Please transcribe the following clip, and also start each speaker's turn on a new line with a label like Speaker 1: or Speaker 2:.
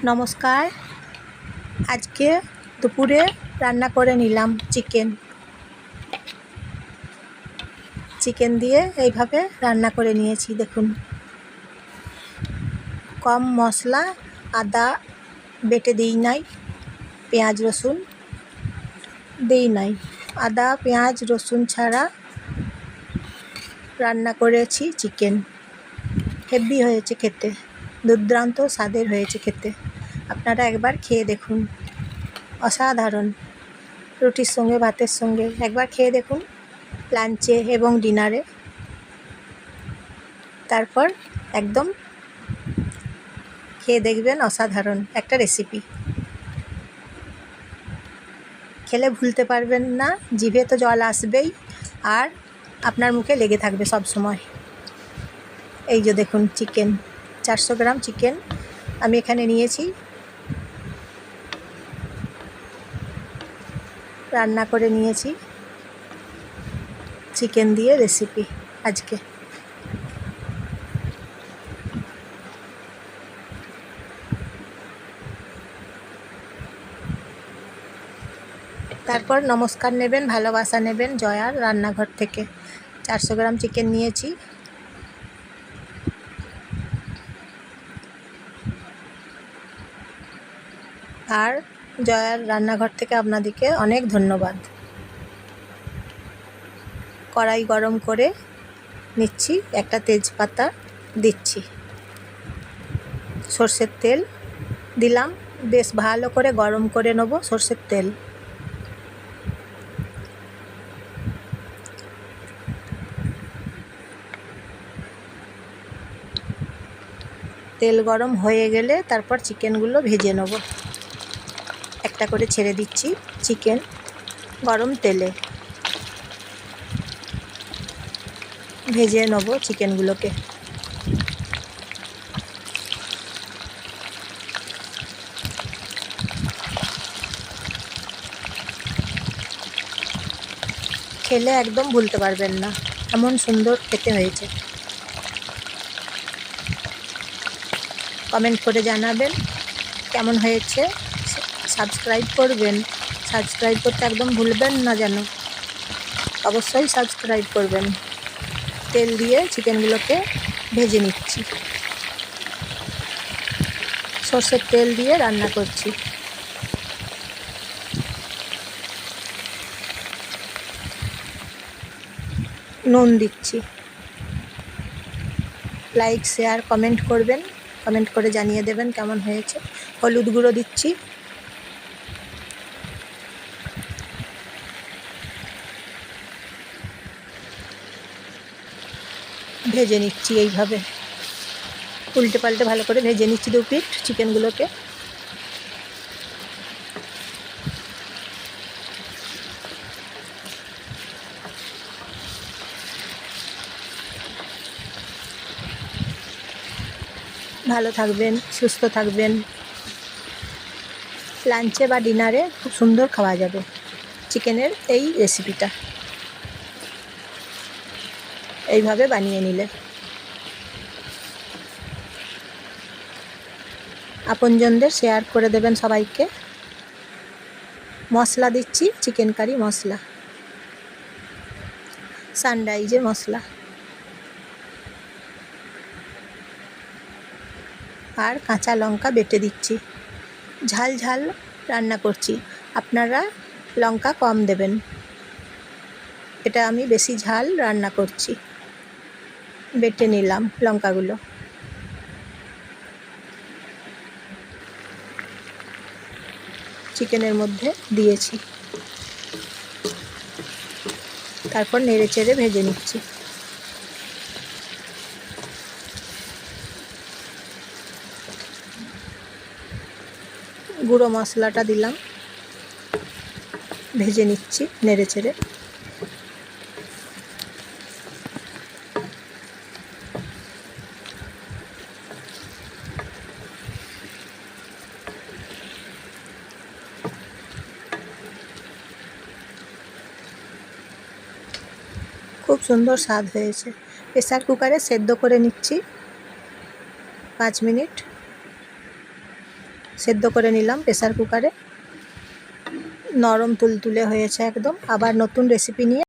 Speaker 1: নমস্কার। আজকে দুপুরে রান্না করে নিলাম চিকেন। চিকেন দিয়ে এইভাবে রান্না করে নিয়েছি, দেখুন। কম মশলা, আদা বেটে দিই নাই, পেঁয়াজ, রসুন দিই নাই। আদা, পেঁয়াজ, রসুন ছাড়া রান্না করেছি চিকেন। হেভি হয়েছে খেতে। দুর্দান্ত স্বাদের হয়েছে খেতে। আপনারা একবার খেয়ে দেখুন। অসাধারণ। রুটির সঙ্গে, ভাতের সঙ্গে। একবার খেয়ে দেখুন লাঞ্চে এবং ডিনারে। তারপর একদম খেয়ে দেখবেন অসাধারণ একটা রেসিপি খেলে ভুলতে পারবেন না, জিভে তো জল আসবেই আর আপনার মুখে লেগে থাকবে সব সময় এই যে দেখুন চিকেন চারশো গ্রাম চিকেন আমি এখানে নিয়েছি। রান্না করে নিয়েছি। চিকেন দিয়ে রেসিপি আজকে। তারপর নমস্কার নেবেন, ভালোবাসা নেবেন জয়ার রান্নাঘর থেকে। চারশো গ্রাম চিকেন নিয়েছি। আর জয়ার রান্নাঘর থেকে আপনাদেরকে অনেক ধন্যবাদ। কড়াই গরম করে নিচ্ছি, একটা তেজপাতা দিচ্ছি। সর্ষের তেল দিলাম, বেশ ভালো করে গরম করে নেব সর্ষের তেল। তেল গরম হয়ে গেলে তারপর চিকেনগুলো ভেজে নেব। একটা করে ছেড়ে দিচ্ছি চিকেন গরম তেলে। ভেজে নেব চিকেনগুলোকে খেলে একদম ভুলতে পারবেন না, এমন সুন্দর খেতে হয়েছে। কমেন্ট করে জানাবেন কেমন হয়েছে। সাবস্ক্রাইব করবেন। সাবস্ক্রাইব করতে একদম ভুলবেন না যেন। অবশ্যই সাবস্ক্রাইব করবেন। তেল দিয়ে চিকেনগুলোকে ভেজে নিচ্ছি। সর্ষের তেল দিয়ে রান্না করছি। নুন দিচ্ছি। লাইক, শেয়ার, কমেন্ট করবেন। কমেন্ট করে জানিয়ে দেবেন কেমন হয়েছে। হলুদ গুঁড়ো দিচ্ছি। ভেজে নিচ্ছি এইভাবে। উল্টে পাল্টে ভালো করে ভেজে নিচ্ছি দু পিঠ চিকেনগুলোকে। ভালো থাকবেন, সুস্থ থাকবেন। লাঞ্চে বা ডিনারে খুব সুন্দর খাওয়া যাবে। চিকেনের এই রেসিপিটা এইভাবে বানিয়ে নিলে। আপনজনদের শেয়ার করে দেবেন সবাইকে। মশলা দিচ্ছি চিকেন কারি মশলা। সানরাইজের মশলা। আর কাঁচা লঙ্কা বেটে দিচ্ছি। ঝাল ঝাল রান্না করছি। আপনারা লঙ্কা কম দেবেন। এটা আমি বেশি ঝাল রান্না করছি। বেটে নিলাম লঙ্কাগুলো। চিকেনের মধ্যে দিয়েছি। তারপর নেড়ে চেড়ে ভেজে নিচ্ছি। গুঁড়ো মশলাটা দিলাম। ভেজে নিচ্ছি নেড়ে চেড়ে। খুব সুন্দর স্বাদ হয়েছে। প্রেশার কুকারে সেদ্ধ করে নিচ্ছি। পাঁচ মিনিট। সেদ্ধ করে নিলাম প্রেসার কুকারে। নরম তুলতুলে হয়েছে একদম। আবার নতুন রেসিপি নিয়ে